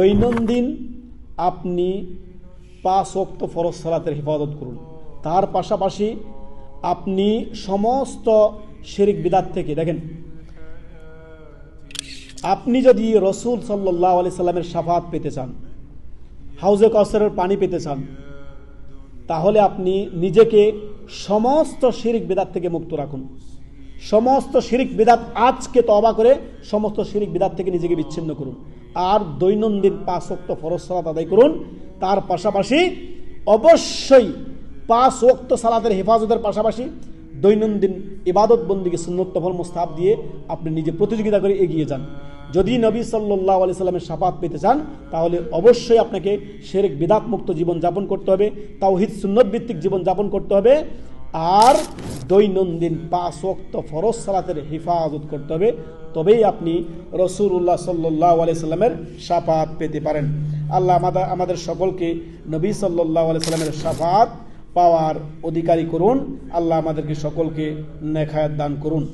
দৈনন্দিন আপনি পাঁচ ওক্ত ফরজ সালাতের হেফাজত করুন। তার পাশাপাশি আপনি সমস্ত শিরিক বিদাত থেকে, দেখেন, আপনি যদি রসুল সাল্লাহ আলি সাল্লামের সাফাত পেতে চান, হাউজে কসরের পানি পেতে চান, তাহলে আপনি নিজেকে সমস্ত শিরিক বেদাত থেকে মুক্ত রাখুন। সমস্ত শিরিক বেদাত আজকে তবা করে সমস্ত শিরিক বেদাত থেকে নিজেকে বিচ্ছিন্ন করুন। আর দৈনন্দিন পাঁচ ওক্ত ফরজ সালাত আদায় করুন। তার পাশাপাশি অবশ্যই পাঁচ ওক্ত সালাতের হেফাজতের পাশাপাশি দৈনন্দিন ইবাদত বন্দিকে সুন্নতফল মোস্তাব দিয়ে আপনি নিজে প্রতিযোগিতা করে এগিয়ে যান। যদি নবী সাল্লাহ আলি সাল্লামের সাফাত পেতে চান, তাহলে অবশ্যই আপনাকে শেরেক বিদাত জীবন যাপন করতে হবে, তাওহিদ সুন্নত ভিত্তিক জীবন যাপন করতে হবে। আর দৈনন্দিন পাঁচ ওক্ত ফরজ সালাতের হেফাজত করতে হবে, তবেই আপনি রসুল্লাহ সাল্লাহ আলি সাল্লামের সাফাত পেতে পারেন। আল্লাহ আমাদের আমাদের সকলকে নবী সাল্লাহ আলি সাল্লামের সাফাত পাওয়ার অধিকারী করুন। আল্লাহ আমাদেরকে সকলকে নেখায়াত দান করুন।